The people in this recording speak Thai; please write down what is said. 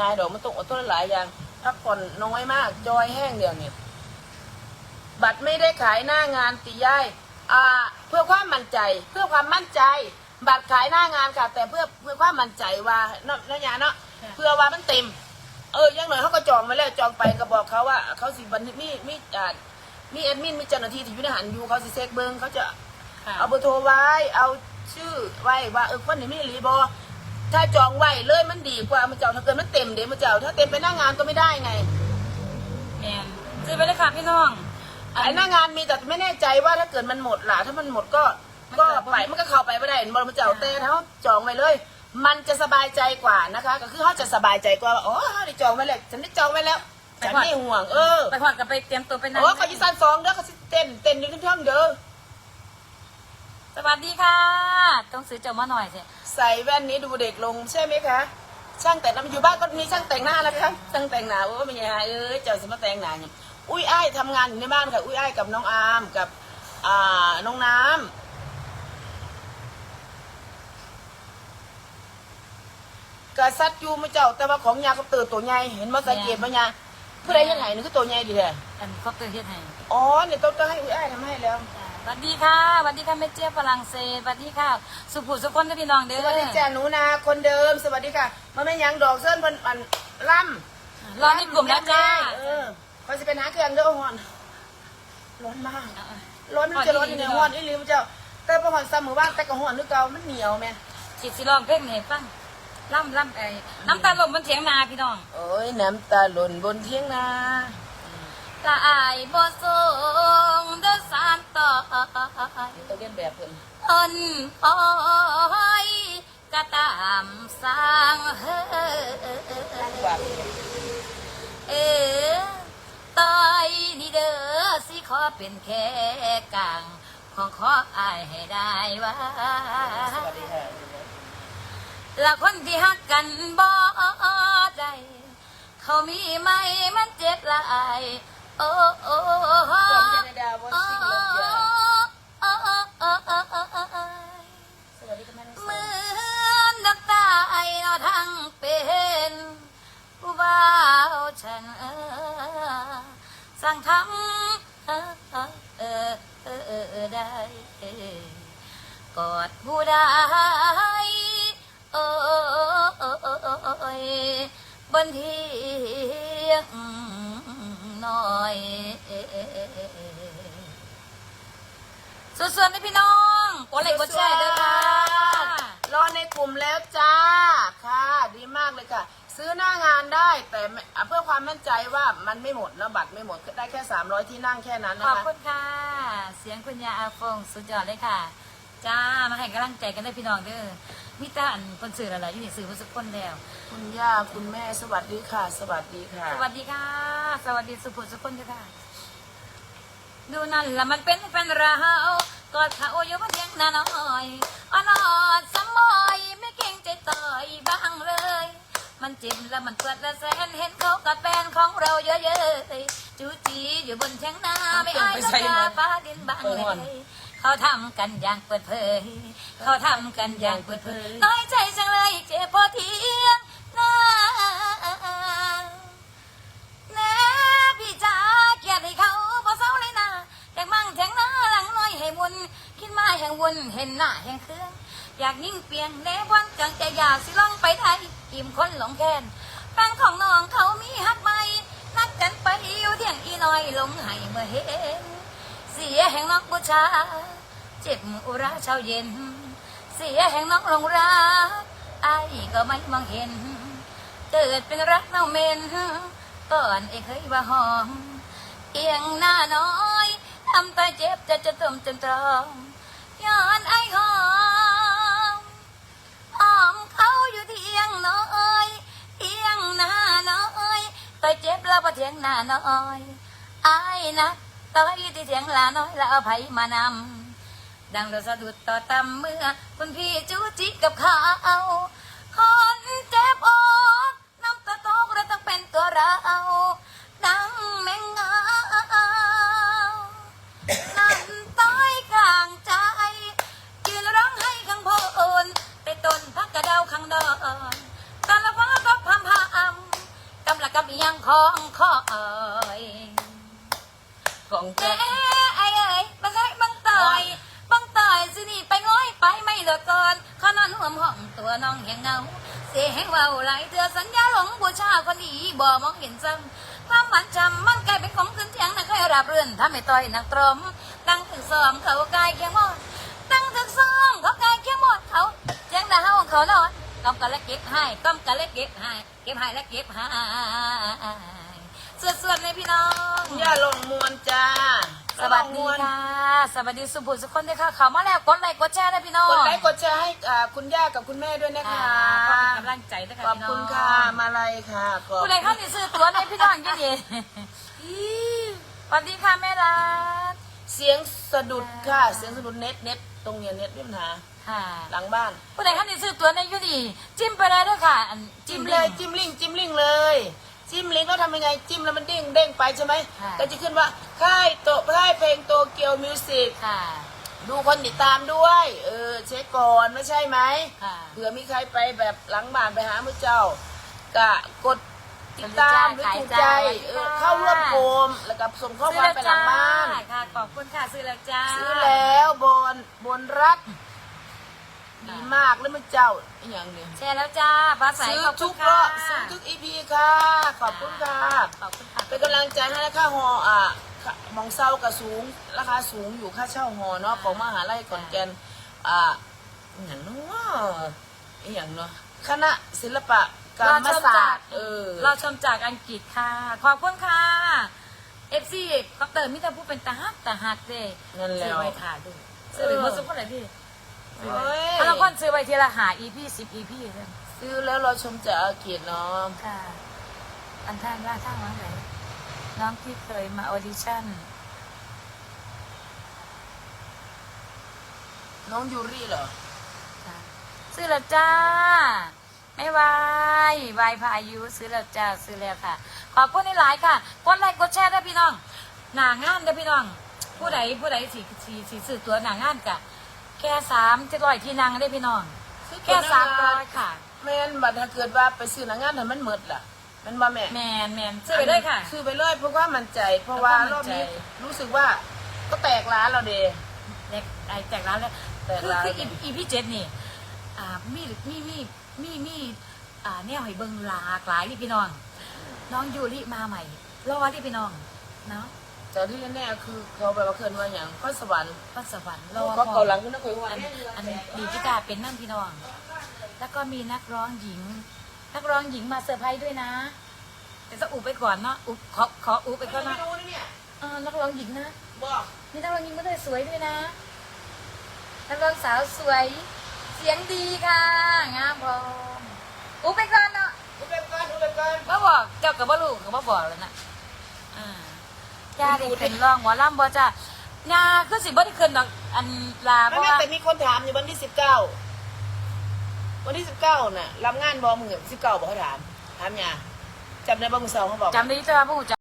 ง่ายดอกมันต้องอดทนหลายอย่างพักผ่อนน้อยมาก จอยแห้งเดียวเนี่ย บัตรไม่ได้ขายหน้างานติย่ายอ่าเพื่อความมั่นใจ เพื่อความมั่นใจ บัตรขายหน้างานค่ะ แต่เพื่อเพื่อความมั่นใจว่าเนาะเนาะยาเนาะเพื่อว่ามันเต็ม เอออยังหน่อยเขาก็จองไว้แล้วจองไปก็บอกเขาว่าเขาสิบันทึกมีมีอ่ามีแอดมินมีเจ้าหน้าที่ที่อยู่ในหันอยู่เขาสิเซ็กเบิงเขาจะค่ะเอาเบอร์โทรไว้เอาชื่อไว้ว่าเออคนนี้มีรีบอ ถ้าจองไว้เลยมันดีกว่ามันเจ้าถ้าเกิดมันเต็มเดี๋ยวมันเจ้าถ้าเต็มไปหน้างานก็ไม่ได้ไงแมนซื้อไปเลยค่ะพี่น้องไอ้หน้างานมีแต่ไม่แน่ใจว่าถ้าเกิดมันหมดล่ะถ้ามันหมดก็ก็ไปมันก็เข้าไปไม่ได้เห็นบอลมันเจ้าเต้เขาจองไว้เลย มันจะสบายใจกว่านะคะ ก็คือเขาจะสบายใจกว่าว่าอ๋อเขาได้จองไว้แล้วฉันได้จองไว้แล้วฉันไม่ห่วงเออไปพอดกับไปเตรียมตัวไปนั่งโอ้เขายิสันสองเด้อเขาสิเต้นเต้นอยู่ทั้งช่องเด้อสวัสดีค่ะ ต้องซื้อเจ้ามาหน่อยสิ ใส่แว่นนี้ดูเด็กลงใช่ไหมคะ ช่างแต่งหน้าอยู่บ้านก็มีช่างแต่งหน้าแล้วครับช่างแต่งหน้าโอ้ไม่ใช่เอ้ยเจ้าสมาแต่งหน้าเนี่ยอุ้ยอ้ายทำงานอยู่ในบ้านค่ะอุ้ยอ้ายกับน้องอาร์มกับอ่าน้องน้ำกษัตริย์อยู่มาเจ้าแต่ว่าของยาก็เติบตัวใหญ่เห็นมาสังเกตมั้ยยาผู้ใดเห็นไหนนี่คือตัวใหญ่ดีแท้อันนี้ก็เตอร์เฮ็ดให้อ๋อเนี่ยต้องต้องให้อุ้ยอ้ายทำให้แล้ว สวัสดีค่ะสวัสดีค่ะแม่เจี๊ยบฝรั่งเศสสวัสดีค่ะ สุภูสุคนกับพี่น้องเด้สอวัสดีจ้าหนูนาคนเดิม สวัสดีค่ะมันไม่นยังดอกเส้นมันมันล่ำรอในกลุ่มแล้วจ้าเออเขาจะเป็นหาเครื่องเด้อฮอนร้อนมากร้อนมันจะร้อนอยู่ในฮอนอีหลีมันจะแต่ประมาณซ้ำหมู่บ้านแต่ก็ฮอนนึกเก่ามันเหนียวแม่จิตสิร้องเพลงให้ฟังล่ำล่ำไอ้น้ำตาลมมันเถียงนาพี่น้องโอ้ยน้ำตาหล่นบนเทียงนา ตาอายบ่ส่งเดินสานต่อตัวเรียนแบบเพิ่นอันปอยก็ตามสร้างเฮอฝากเออตายนี่เด้อสิขอเป็นแค่กลางของขออายให้ได้ว่าสวัสดีค่ะละคนที่หักกันบ่ได้เขามีไหมมันเจ็บหลาย โอ้โอ้โอ้กล่อมเดาวันซิงเลิฟยาสวัสดีค่ะแม่น้องเหสามือนดักตาไอ้เราทั้งเป็นผู้บ่าวฉันเออสั่งทำเออเออเออเออเออได้เออกอดผู้ได้โอ้ยบนเทียง น้อยส่วนๆให้พี่น้องกดไลค์กดแชร์ด้วยค่ะรอในกลุ่มแล้วจ้าค่ะ ดีมากเลยค่ะ ซื้อหน้างานได้แต่ไม่อะเพื่อความมั่นใจว่ามันไม่หมดนะบัตรไม่หมดได้แค่ 300 ที่นั่งแค่นั้นขนะอบคะคุณค่ะ เสียงคุณยาอาฟงสุดยอดเลยค่ะ จ้ามาให้กำลังใจกันได้อพี่น้องเด้อ มิตาอันคนสื่ออะไรอยู่ในสื่อผู้สุกคนแล้ว คุณย่าคุณแม่สวัสดีค่ะ สวัสดีค่ะ สวัสดีค่ะ สวัสดีสุภูสุกคนด้วยค่ะ ดูนั่นละมันเป็นเป็นเรากอดเขาอยู่บนเตียงนาน้อยอ่อนอดสมอยไม่เก่งใจต่อยบ้างเลย มันเจ็บและมันปวดและแสนเห็นเขากับแฟนของเราเยอะๆจูจีอยู่บนเทียงนาไม่อายน้ำตาฟ้าดินบางเลย เขาทำกันอย่างเปิดเผย เขาทำกันอย่างเปิดเผย น้อยใจจังเลยเจ็บพอเทียงนาแน่พี่จ๋าเกลียดให้เขาพอเศร้าเลยนะอยากมั่งแทงหน้าหลังน้อยให้วนคิดมาแห่งวนเห็นหน้าแห่งเครื่อง อยากยิ่งเปลี่ยนแน่วันจังใจอยากสิล่องไปไทยอิ่มคนหลงแค้นแฟนของน้องเขามีฮักไหมนัดกันไปอยู่เที่ยงอีน้อยลงให้เมื่อเห็น สียแห่งน้องบูชาเจ็บอุราเช้าเย็น เสียแห่งน้องลงรักไอ้ก็ไม่มองเห็น เกิดเป็นรักเน่าเหม็นก่อนเอกเคยว่าหอม เอียงหน้าน้อยทำตาเจ็บจะจะต้มจนตรอมย้อนไอ้หอมหอมเขาอยู่ที่เอียงน้อยเอียงหน้าน้อยตาเจ็บแล้วประเทียงหน้าน้อยไอ้นะ ต่อยที่เสียงลาน้อยแล้วเอภัยมานำดังเราสะดุดต่อตำเมื่อ คุณพี่จูจิกับเขาคนเจ็บอกน้ำตาตกเราต้องเป็นตัวเราดัง ของเจ๊แจ๊ไอ้เอ้ยบังไอ้บังตายบังตายสินี่ไปง้อยไปไม่เหลือเกินขนอนห่วมห้องตัวน้องแห่งเงา เสียแห่งเว่าหลายเธอสัญญาหลงบูชาคนดีบ่มองเห็นซ้ำความหมันจำมันกลายเป็นของขึ้นเทียงนักเคยรับเรื่อนถ้าไม่ต่อยนักตรม ตั้งถึงซ้อมเขากายเคียงมดตั้งถึงซ้อมเขากายเคียงมดเขาเจียงดาวของเขานอนก้มกันและเก็บให้ก้มกันและเก็บให้เก็บให้และเก็บให้ ส่วนๆในพี่น้องย่าลงมวนจ้าสวัสดีค่ะ สวัสดีสุภูสุขคนด้วยค่ะเขามาแล้วกดไลค์กดแชร์นะพี่น้องกดไลค์กดแชร์ให้อ่าคุณย่ากับคุณแม่ด้วยนะคะ ขอบคุณกำลังใจด้วยค่ะขอบพี่น้องคุณค่ะ มาลัยค่ะขอบผู้ใดเข้าในซื้อตัวในพี่น้องยี่ดีสวัสดีค่ะแม่รักเสียงสะดุดค่ะ เสียงสะดุดเน็ตเน็ตตรงเนี้ยเน็ตมีปัญหา ค่ะ หลังบ้าน ผู้ใดเข้าในซื้อตัวในยี่ดี จิ้มไปเลยด้วยค่ะอันจิ้จิ้มมเลเลยยจิ้มลิงก์จิ้มลิงก์เลย จิ้มลิงก์แล้วทำยังไงจิ้มแล้วมันเด้งเด้งไปใช่ไหมค่ะ ก็จะขึ้นว่าค่ายโตค่ายเพลงโตเกียวมิวสิกค่ะ ดูคนติดตามด้วยเออเช็คก่อนไม่ใช่ไหม ค่ะ เผื่อมีใครไปแบบหลังบ้านไปหามือเจ้ากะกดติดตามหรือถูกใจเออเข้าร่วมโกมแล้วก็ส่งข้อความไปหลังบ้าน ค่ะ ขอบคุณค่ะ ซื้อแล้วจ้า ซื้อแล้วบนบนรักดีมากแล้วมันเจ้าอหย่างนี้แชร์แล้วจ้าฟ้าใสซื้อขอบคุทุณกค่ะรอบซื้อทุกอีพีค่ะ ขอบคุณค่ะขอบคุณค่ะเป็นกำลังใจให้นะค่าหออะค่ามองเศร้ากับสูงราคาสูงอยู่ค่าเช่าหอเนาะของมหาลัยขอนแก่นอ่าอหย่างเนาะอหย่างเนาะคณะศิลปะกรรมศาสตร์เออ เราชมจากอังกฤษค่ะ ขอบคุณค่ะเอฟซีคอปเตอร์มิตรผู้เป็นตาฮักตาฮักเด้นั่นแหละซื้อไว้ถ่ายดูซื้อไปเมื่อสักคนไหนพี่ เฮ้ยถ้าเราคนซื้อไว้ทีละหาอีพีสิบอีพีเลยซื้อแล้วเราชมจากอังกฤษเนาะค่ะ อันท่านว่าท่านว่าไหนน้องที่เคยมาออดิชั่น น้องยูรี่เหรอค่ะซื้อแล้วจ้า ไม่วายวายพายุซื้อแล้วจ้าซื้อแล้วค่ะ ขอบคุณในหลายๆค่ะกดไลค์กดแชร์ด้วยพี่น้อง หนางานเด้อพี่น้อง ผู้ใดผู้ใดสีสีสีซื้อตัวหนางานกะ แค่สามเจ็ดร้อยที่นั่งได้อพี่น้อง แค่สามร้อยค่ะ แม่นบัดถ้าเกิดว่าไปซื้อหนังงานทำมันหมดล่ะแมันบ่แม่แมนแมนซื้อไปเลยค่ะ ซื้อไปเลยเพราะว่ามันใจ เพราะว่าเพรราะอบว่ามั่นใจนี้รู้สึกว่าก็แตกร้านเราเดแจกไอ้แจกร้านแล้วแจกคือร้าน คืออีอีพี่เจ็ดนี่ อ่ามีมีมีมีมีอ่าแนวให้เบิ่งหลากหลายที่พี่น้อง น้องยูริมาใหม่รอที่พี่น้องเนาะ แต่ที่แน่ๆคือเขาแบบว่าเคินว่าอย่างข้อสวรรค์ก็สวรรค์รอเขาเขาหลังก็นักคุยว่าอันอันดีกีตาร์เป็นนั่นพี่น้อง แล้วก็มีนักร้องหญิง นักร้องหญิงมาเซอร์ไพรส์ด้วยนะแต่ต้องอุบไปก่อนเนาะอุบขอขออุบไปก่อนไม่นะรู้นะเนี่ยเออนักร้องหญิงนะบอกมีนักร้องหญิงก็เลยสวยด้วยนะนักร้องสาวสวย เสียงดีค่ะงามพร้อมอุบไปก่อนเนาะดูเป็นก้อนดูเป็นก้อนมาบอกเจ้ากับบ่ลูกกับบ่บอกแล้วนะอ่า ย่าด้เป็นรองหมอลำบ่จ้ะยาคือสิบ่ได้ขึ้นดอกอันลาเพราะไม่ว่าแต่มีคนถามอยู่วันที่สิบเก้าวันที่สิบเก้าน่ะรับงานบอมึงสิบเก้าบอกเขาถามถามยาจำได้บ้างมือสองเขาบอก จำได้ที่ว่าพวก